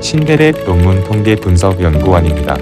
신대랩 논문 통계 분석 연구원입니다.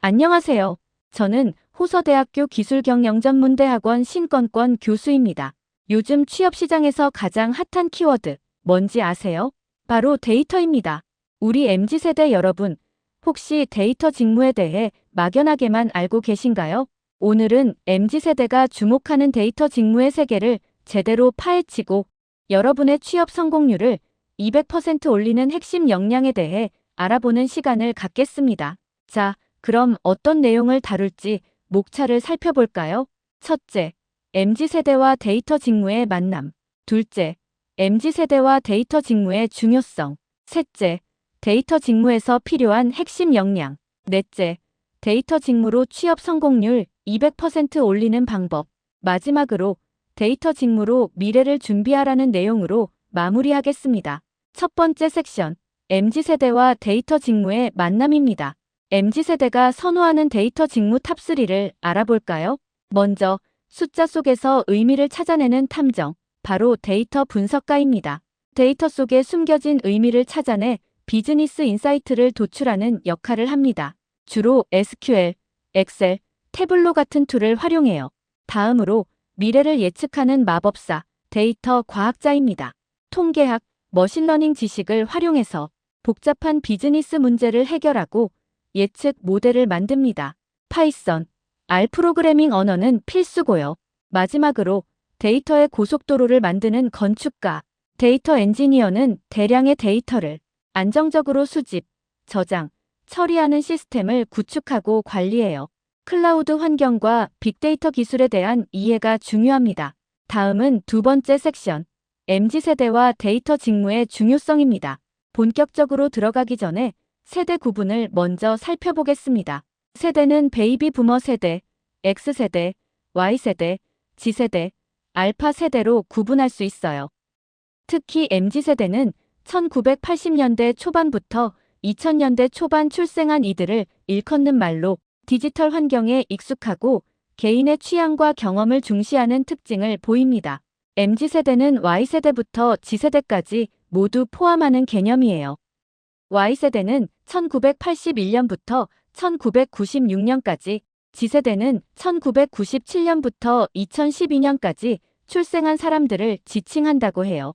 안녕하세요. 저는 호서대학교 기술경영전문대학원 신권권 교수입니다. 요즘 취업시장에서 가장 핫한 키워드 뭔지 아세요? 바로 데이터입니다. 우리 MZ세대 여러분, 혹시 데이터 직무에 대해 막연하게만 알고 계신가요? 오늘은 MZ세대가 주목하는 데이터 직무의 세계를 제대로 파헤치고 여러분의 취업 성공률을 200% 올리는 핵심 역량에 대해 알아보는 시간을 갖겠습니다. 자, 그럼 어떤 내용을 다룰지 목차를 살펴볼까요? 첫째, MZ세대와 데이터 직무의 만남. 둘째, MZ세대와 데이터 직무의 중요성. 셋째, 데이터 직무에서 필요한 핵심 역량. 넷째, 데이터 직무로 취업 성공률 200% 올리는 방법. 마지막으로 데이터 직무로 미래를 준비하라는 내용으로 마무리하겠습니다. 첫 번째 섹션, MZ세대와 데이터 직무의 만남입니다. MZ세대가 선호하는 데이터 직무 탑3를 알아볼까요? 먼저, 숫자 속에서 의미를 찾아내는 탐정, 바로 데이터 분석가입니다. 데이터 속에 숨겨진 의미를 찾아내 비즈니스 인사이트를 도출하는 역할을 합니다. 주로 SQL, 엑셀, 태블로 같은 툴을 활용해요. 다음으로 미래를 예측하는 마법사, 데이터 과학자입니다. 통계학, 머신러닝 지식을 활용해서 복잡한 비즈니스 문제를 해결하고 예측 모델을 만듭니다. 파이썬, R 프로그래밍 언어는 필수고요. 마지막으로 데이터의 고속도로를 만드는 건축가, 데이터 엔지니어는 대량의 데이터를 안정적으로 수집, 저장, 처리하는 시스템을 구축하고 관리해요. 클라우드 환경과 빅데이터 기술에 대한 이해가 중요합니다. 다음은 두 번째 섹션, MZ세대와 데이터 직무의 중요성입니다. 본격적으로 들어가기 전에 세대 구분을 먼저 살펴보겠습니다. 세대는 베이비 부머 세대, X세대, Y세대, G세대, 알파 세대로 구분할 수 있어요. 특히 MZ세대는 1980년대 초반부터 2000년대 초반 출생한 이들을 일컫는 말로 디지털 환경에 익숙하고 개인의 취향과 경험을 중시하는 특징을 보입니다. MZ세대는 Y세대부터 G세대까지 모두 포함하는 개념이에요. Y세대는 1981년부터 1996년까지, G세대는 1997년부터 2012년까지 출생한 사람들을 지칭한다고 해요.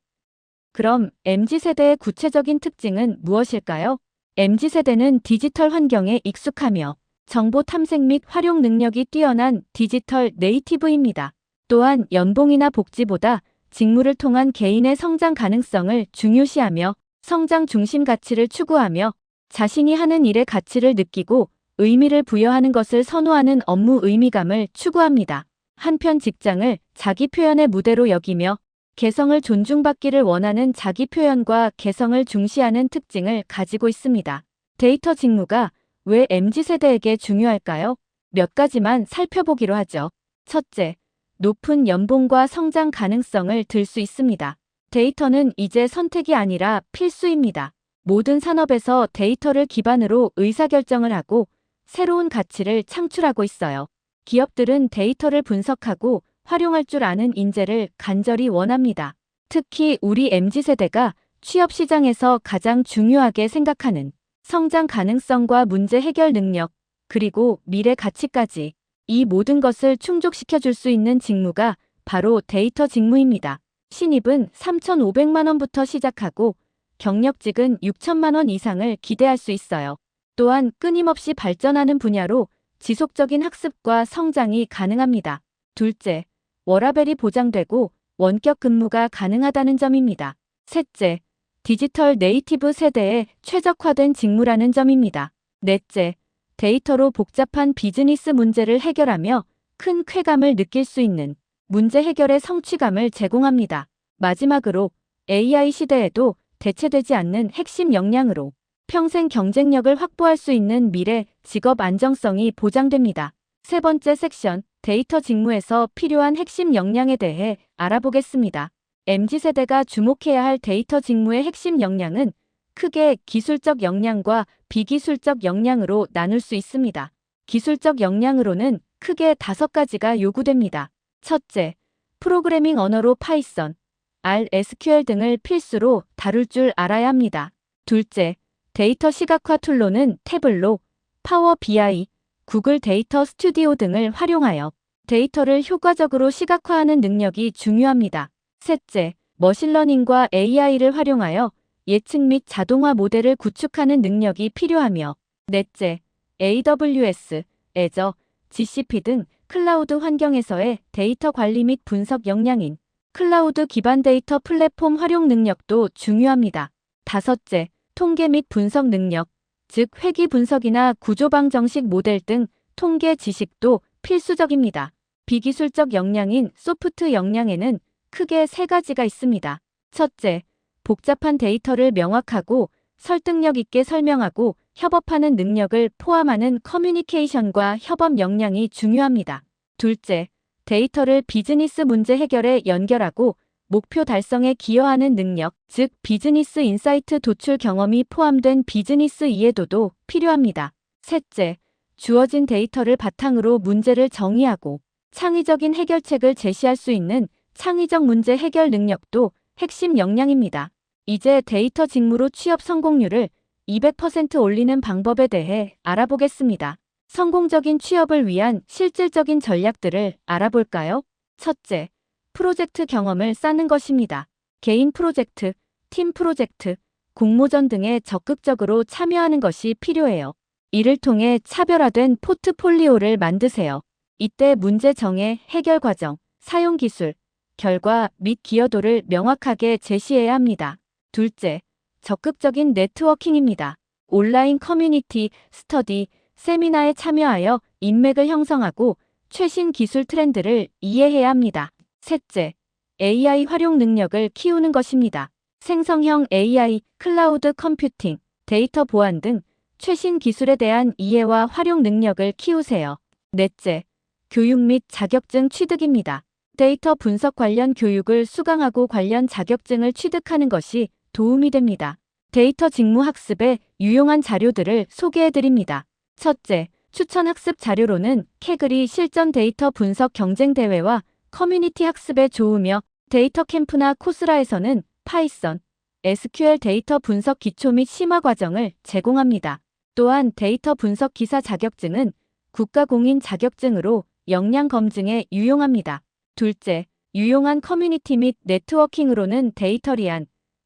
그럼 MZ세대의 구체적인 특징은 무엇일까요? MZ세대는 디지털 환경에 익숙하며 정보 탐색 및 활용 능력이 뛰어난 디지털 네이티브입니다. 또한 연봉이나 복지보다 직무를 통한 개인의 성장 가능성을 중요시하며 성장 중심 가치를 추구하며 자신이 하는 일의 가치를 느끼고 의미를 부여하는 것을 선호하는 업무 의미감을 추구합니다. 한편 직장을 자기 표현의 무대로 여기며 개성을 존중받기를 원하는 자기 표현과 개성을 중시하는 특징을 가지고 있습니다. 데이터 직무가 왜 MZ세대에게 중요할까요? 몇 가지만 살펴보기로 하죠. 첫째, 높은 연봉과 성장 가능성을 들 수 있습니다. 데이터는 이제 선택이 아니라 필수입니다. 모든 산업에서 데이터를 기반으로 의사결정을 하고 새로운 가치를 창출하고 있어요. 기업들은 데이터를 분석하고 활용할 줄 아는 인재를 간절히 원합니다. 특히 우리 MZ세대가 취업 시장에서 가장 중요하게 생각하는 성장 가능성과 문제 해결 능력, 그리고 미래 가치까지 이 모든 것을 충족시켜 줄 수 있는 직무가 바로 데이터 직무입니다. 신입은 3,500만 원부터 시작하고 경력직은 6천만 원 이상을 기대할 수 있어요. 또한 끊임없이 발전하는 분야로 지속적인 학습과 성장이 가능합니다. 둘째, 워라벨이 보장되고 원격 근무가 가능하다는 점입니다. 셋째, 디지털 네이티브 세대에 최적화된 직무라는 점입니다. 넷째, 데이터로 복잡한 비즈니스 문제를 해결하며 큰 쾌감을 느낄 수 있는 문제 해결의 성취감을 제공합니다. 마지막으로 AI 시대에도 대체되지 않는 핵심 역량으로 평생 경쟁력을 확보할 수 있는 미래 직업 안정성이 보장됩니다. 세 번째 섹션, 데이터 직무에서 필요한 핵심 역량에 대해 알아보겠습니다. MZ세대가 주목해야 할 데이터 직무의 핵심 역량은 크게 기술적 역량과 비기술적 역량으로 나눌 수 있습니다. 기술적 역량으로는 크게 다섯 가지가 요구됩니다. 첫째, 프로그래밍 언어로 파이썬, R, SQL 등을 필수로 다룰 줄 알아야 합니다. 둘째, 데이터 시각화 툴로는 태블로, 파워 BI, 구글 데이터 스튜디오 등을 활용하여 데이터를 효과적으로 시각화하는 능력이 중요합니다. 셋째, 머신러닝과 AI를 활용하여 예측 및 자동화 모델을 구축하는 능력이 필요하며 넷째, AWS, 애저, GCP 등 클라우드 환경에서의 데이터 관리 및 분석 역량인 클라우드 기반 데이터 플랫폼 활용 능력도 중요합니다. 다섯째, 통계 및 분석 능력, 즉 회귀 분석이나 구조방 정식 모델 등 통계 지식도 필수적입니다. 비기술적 역량인 소프트 역량에는 크게 세 가지가 있습니다. 첫째, 복잡한 데이터를 명확하고 설득력 있게 설명하고 협업하는 능력을 포함하는 커뮤니케이션과 협업 역량이 중요합니다. 둘째, 데이터를 비즈니스 문제 해결에 연결하고 목표 달성에 기여하는 능력, 즉 비즈니스 인사이트 도출 경험이 포함된 비즈니스 이해도도 필요합니다. 셋째, 주어진 데이터를 바탕으로 문제를 정의하고 창의적인 해결책을 제시할 수 있는 창의적 문제 해결 능력도 핵심 역량입니다. 이제 데이터 직무로 취업 성공률을 200% 올리는 방법에 대해 알아보겠습니다. 성공적인 취업을 위한 실질적인 전략들을 알아볼까요? 첫째, 프로젝트 경험을 쌓는 것입니다. 개인 프로젝트, 팀 프로젝트, 공모전 등에 적극적으로 참여하는 것이 필요해요. 이를 통해 차별화된 포트폴리오를 만드세요. 이때 문제 정해, 해결 과정, 사용 기술, 결과 및 기여도를 명확하게 제시해야 합니다. 둘째, 적극적인 네트워킹입니다. 온라인 커뮤니티, 스터디, 세미나에 참여하여 인맥을 형성하고 최신 기술 트렌드를 이해해야 합니다. 셋째, AI 활용 능력을 키우는 것입니다. 생성형 AI, 클라우드 컴퓨팅, 데이터 보안 등 최신 기술에 대한 이해와 활용 능력을 키우세요. 넷째, 교육 및 자격증 취득입니다. 데이터 분석 관련 교육을 수강하고 관련 자격증을 취득하는 것이 도움이 됩니다. 데이터 직무 학습에 유용한 자료들을 소개해 드립니다. 첫째, 추천 학습 자료로는 캐글이 실전 데이터 분석 경쟁 대회와 커뮤니티 학습에 좋으며 데이터 캠프나 코스라에서는 파이썬, SQL 데이터 분석 기초 및 심화 과정을 제공합니다. 또한 데이터 분석 기사 자격증은 국가공인 자격증으로 역량 검증에 유용합니다. 둘째, 유용한 커뮤니티 및 네트워킹으로는 데이터리안,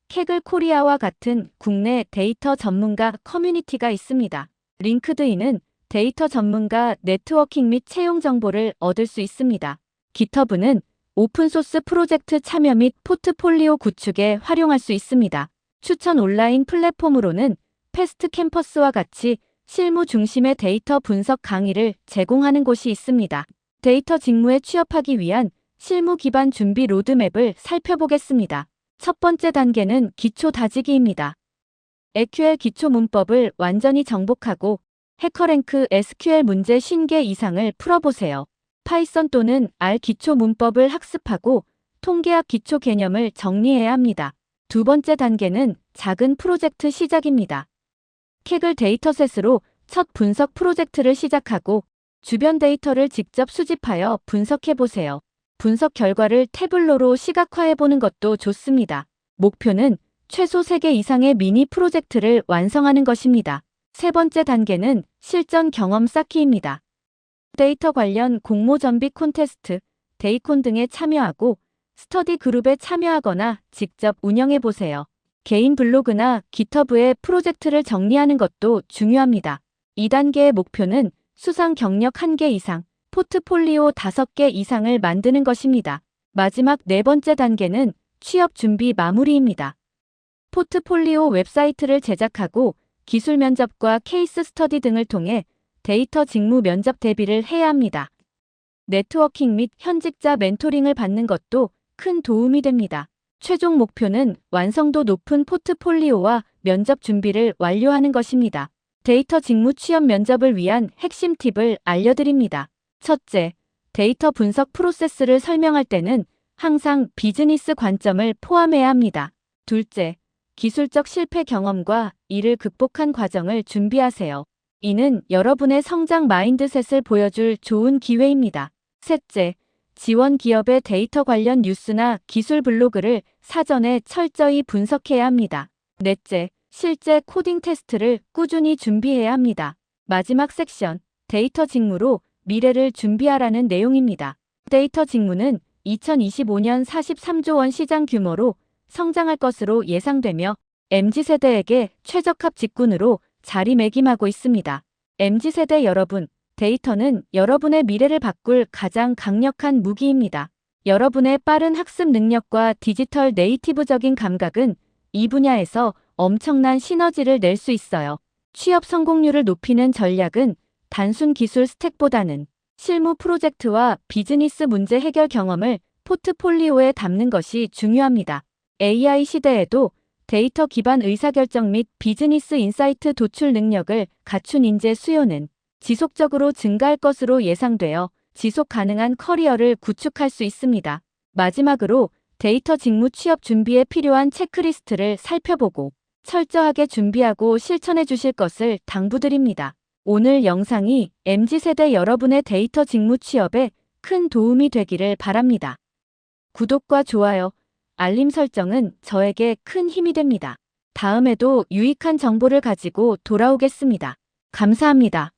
캐글 코리아와 같은 국내 데이터 전문가 커뮤니티가 있습니다. 링크드인은 데이터 전문가 네트워킹 및 채용 정보를 얻을 수 있습니다. 기터브는 오픈소스 프로젝트 참여 및 포트폴리오 구축에 활용할 수 있습니다. 추천 온라인 플랫폼으로는 패스트 캠퍼스와 같이 실무 중심의 데이터 분석 강의를 제공하는 곳이 있습니다. 데이터 직무에 취업하기 위한 실무 기반 준비 로드맵을 살펴보겠습니다. 첫 번째 단계는 기초 다지기입니다. SQL 기초 문법을 완전히 정복하고 해커랭크 SQL 문제 50개 이상을 풀어보세요. 파이썬 또는 R 기초 문법을 학습하고 통계학 기초 개념을 정리해야 합니다. 두 번째 단계는 작은 프로젝트 시작입니다. 캐글 데이터셋으로 첫 분석 프로젝트를 시작하고 주변 데이터를 직접 수집하여 분석해 보세요. 분석 결과를 태블로로 시각화해 보는 것도 좋습니다. 목표는 최소 3개 이상의 미니 프로젝트를 완성하는 것입니다. 세 번째 단계는 실전 경험 쌓기입니다. 데이터 관련 공모 전비 콘테스트, 데이콘 등에 참여하고 스터디 그룹에 참여하거나 직접 운영해 보세요. 개인 블로그나 기터브에 프로젝트를 정리하는 것도 중요합니다. 2단계의 목표는 수상 경력 1개 이상, 포트폴리오 5개 이상을 만드는 것입니다. 마지막 네 번째 단계는 취업 준비 마무리입니다. 포트폴리오 웹사이트를 제작하고 기술 면접과 케이스 스터디 등을 통해 데이터 직무 면접 대비를 해야 합니다. 네트워킹 및 현직자 멘토링을 받는 것도 큰 도움이 됩니다. 최종 목표는 완성도 높은 포트폴리오와 면접 준비를 완료하는 것입니다. 데이터 직무 취업 면접을 위한 핵심 팁을 알려드립니다. 첫째, 데이터 분석 프로세스를 설명할 때는 항상 비즈니스 관점을 포함해야 합니다. 둘째, 기술적 실패 경험과 이를 극복한 과정을 준비하세요. 이는 여러분의 성장 마인드셋을 보여줄 좋은 기회입니다. 셋째, 지원 기업의 데이터 관련 뉴스나 기술 블로그를 사전에 철저히 분석해야 합니다. 넷째, 실제 코딩 테스트를 꾸준히 준비해야 합니다. 마지막 섹션, 데이터 직무로 미래를 준비하라는 내용입니다. 데이터 직무는 2025년 43조 원 시장 규모로 성장할 것으로 예상되며 MZ세대에게 최적합 직군으로 자리매김하고 있습니다. MZ세대 여러분, 데이터는 여러분의 미래를 바꿀 가장 강력한 무기입니다. 여러분의 빠른 학습 능력과 디지털 네이티브적인 감각은 이 분야에서 엄청난 시너지를 낼 수 있어요. 취업 성공률을 높이는 전략은 단순 기술 스택보다는 실무 프로젝트와 비즈니스 문제 해결 경험을 포트폴리오에 담는 것이 중요합니다. AI 시대에도 데이터 기반 의사결정 및 비즈니스 인사이트 도출 능력을 갖춘 인재 수요는 지속적으로 증가할 것으로 예상되어 지속 가능한 커리어를 구축할 수 있습니다. 마지막으로 데이터 직무 취업 준비에 필요한 체크리스트를 살펴보고 철저하게 준비하고 실천해 주실 것을 당부드립니다. 오늘 영상이 MZ세대 여러분의 데이터 직무 취업에 큰 도움이 되기를 바랍니다. 구독과 좋아요, 알림 설정은 저에게 큰 힘이 됩니다. 다음에도 유익한 정보를 가지고 돌아오겠습니다. 감사합니다.